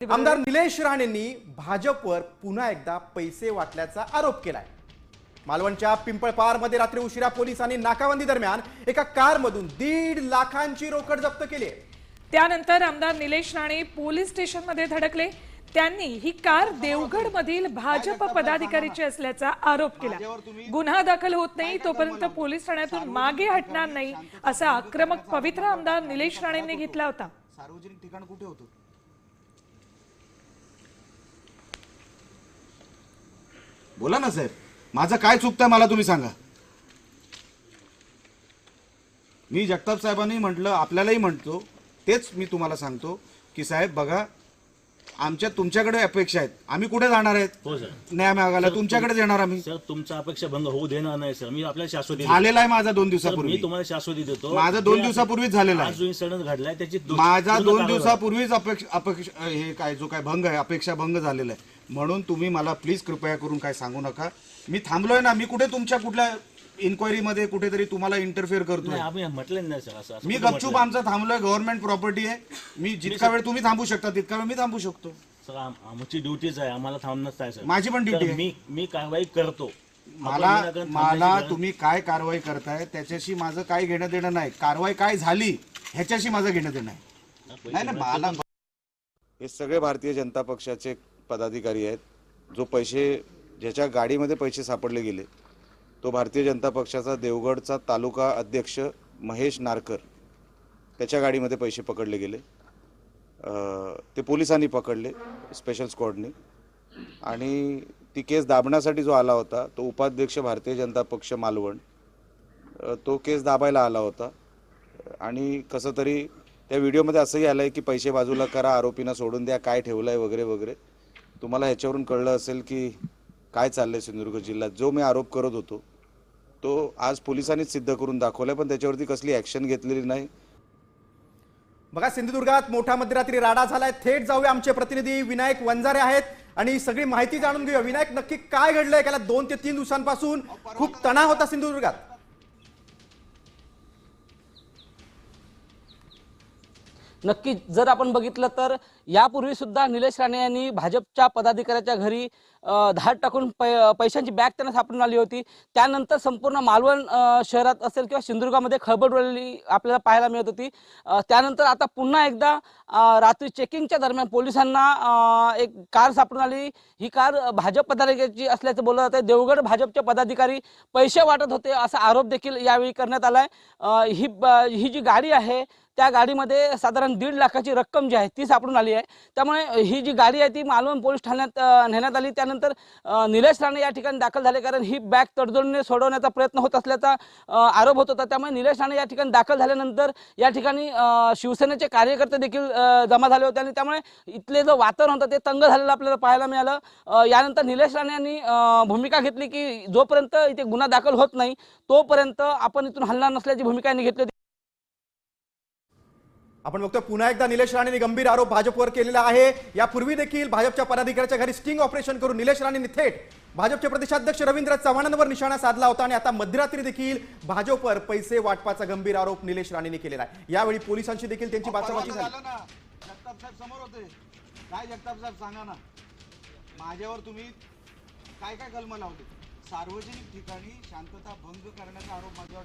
आमदार निलेश राणेंनी भाजपवर पुन्हा एकदा पैसे वाटल्याचा आरोप केलाय. मालवणच्या पिंपळपारमध्ये रात्री उशिरा पोलिसांनी नाकाबंदी दरम्यान एका कारमधून दीड लाखांची रोकड जप्त केली आहे. त्यानंतर आमदार निलेश राणे पोलीस स्टेशनमध्ये धडकले. त्यांनी ही कार देवगड मधील भाजप पदाधिकारीची असल्याचा आरोप केला. गुन्हा दाखल होत नाही तोपर्यंत पोलीस ठाण्यातून मागे हटणार नाही असा आक्रमक पवित्र आमदार निलेश राणेंनी घेतला होता. सार्वजनिक ठिकाण कुठे होतं? बोला ना साहेब. माझं काय चुकतंय मला तुम्ही सांगा. मी जगताप साहेबांनी म्हटलं आपल्यालाही म्हणतो तेच मी तुम्हाला सांगतो की साहेब बघा आमच्या तुमच्याकडे अपेक्षा आहेत. आम्ही कुठे जाणार आहेत? हो सर न्याय मागायला तुमच्याकडेच येणार आम्ही. सर तुमचा अपेक्षा भंग होऊ देणार नाही सर मी आपल्याला शाश्वती देतो. झालेला आहे माझा दोन सर, दिवसापूर्वी. मी तुम्हाला शाश्वती देतो. माझं दोन दिवसापूर्वीच झालेलं आहे. आज जो इन्सिडेंट घडलाय त्याची दु- माझा पूर्ण दोन कारवाई दिवसापूर्वीच अपेक्षा अपेक्षा हे काय जो काय भंग आहे अपेक्षा भंग झालेला आहे. म्हणून तुम्ही मला प्लीज कृपया करून काय सांगू नका. मी थांबलोय ना मी कुठे तुमच्या कुठल्या इन्क्वायरी मध्ये कुठेतरी तुम्हाला इंटरफेअर करतोय? आम्ही म्हटलं नाही सर असं असं मी कुठं गपचूप? आमचं थांबलोय गव्हर्नमेंट प्रॉपर्टी आहे. मी जितका वेळ तुम्ही थांबू शकता तितका वेळ मी थांबू शकतो. सर आम- आमची ड्युटीच आहे आम्हाला थांबणंच आहे सर. माझी पण तर duty आहे. मी मी कारवाई करतो. मला विनाकारण मला तुम्ही काय कारवाई करताय त्याच्याशी माझं काय घेणं देणं नाही. कारवाई काय झाली ह्याच्याशी माझं घेणं देणं आहे नाही ना मला हे सगळे भारतीय जनता पक्षाचे पदाधिकारी आहेत जो पैसे ज्याच्या गाडीमध्ये पैसे सापडले गेले तो भारतीय जनता पक्षाचा देवगडचा तालुका अध्यक्ष महेश नारकर त्याच्या गाडीमध्ये पैसे पकडले गेले. ते पोलिसांनी पकडले स्पेशल स्क्वॉडने आणि ती केस दाबण्यासाठी जो आला होता तो उपाध्यक्ष भारतीय जनता पक्ष मालवण तो केस दाबायला आला होता. आणि कसं तरी त्या व्हिडिओमध्ये असंही आलं आहे की पैसे बाजूला करा आरोपींना सोडून द्या काय ठेवलं आहे वगैरे वगैरे. तुम्हाला ह्याच्यावरून कळलं असेल की काय चाललं आहे सिंधुदुर्ग जिल्ह्यात. जो मी आरोप करत होतो तो आज पोलिसांनीच सिद्ध करून दाखवला पण त्याच्यावरती कसली ॲक्शन घेतलेली नाही. बघा सिंधुदुर्गात मोठा मध्यरात्री राडा झालाय. थेट जाऊया आमचे प्रतिनिधी. विनायक वंजारे आहेत. आणि सगळी माहिती जाणून घेऊया. विनायक नक्की काय घडलंय? त्याला दोन ते तीन दिवसांपासून खूप तणाव होता सिंधुदुर्गात. नक्की जर आपण बघितलं तर यापूर्वी सुद्धा निलेश राणे यांनी भाजपच्या पदाधिकाऱ्याच्या घरी धाड टाकून पै पैशांची बॅग त्यांना सापडून आली होती. त्यानंतर संपूर्ण मालवण शहरात असेल किंवा सिंधुदुर्गामध्ये खळबळ उडलेली आपल्याला पाहायला मिळत होती. त्यानंतर आता पुन्हा एकदा रात्री चेकिंगच्या दरम्यान पोलिसांना एक कार सापडून आली. ही कार भाजप पदाधिकाऱ्याची असल्याचं बोललं जातं देवगड भाजपचे पदाधिकारी पैसे वाटत होते असा आरोप देखील यावेळी करण्यात आला आहे ही ब- ही जी गाडी आहे त्या गाडीमध्ये साधारण दीड लाखाची रक्कम जी आहे ती सापडून आली आहे. त्यामुळे ही जी गाडी आहे ती मालवण पोलीस ठाण्यात नेण्यात आली. त्यानंतर निलेश राणे या ठिकाणी दाखल झाले कारण ही बॅग तडजोडीने सोडवण्याचा प्रयत्न होत असल्याचा आरोप होत होता. त्यामुळे निलेश राणे या ठिकाणी दाखल झाल्यानंतर या ठिकाणी शिवसेनेचे कार्यकर्ते देखील जमा झाले होते आणि त्यामुळे इथले जो वातावरण होतं ते तंग झालेलं आपल्याला पाहायला मिळालं. यानंतर निलेश राणे यांनी भूमिका घेतली की जोपर्यंत इथे गुन्हा दाखल होत नाही तोपर्यंत आपण इथून हलणार नसल्याची भूमिका यांनी घेतली होती. आपण बघतो पुन्हा एकदा निलेश राणेंनी गंभीर आरोप भाजपवर केलेला आहे. यापूर्वी देखील भाजपच्या पदाधिकाऱ्याच्या घरी स्टिंग ऑपरेशन करून निलेश राणेंनी थेट भाजपचे प्रदेशाध्यक्ष रवींद्र चव्हाणांवर निशाणा साधला होता आणि आता मध्यरात्री देखील भाजपवर पैसे वाटपाचा गंभीर आरोप निलेश राणेंनी केलेला आहे. यावेळी पोलिसांशी देखील त्यांची बाचाबाची झाली. जगताप साहेब समोर होते. काय जगताप साहेब सांगा ना. माझ्यावर तुम्ही काय काय कलम लावले? सार्वजनिक ठिकाणी शांतता भंग करण्याचा आरोप माझ्यावर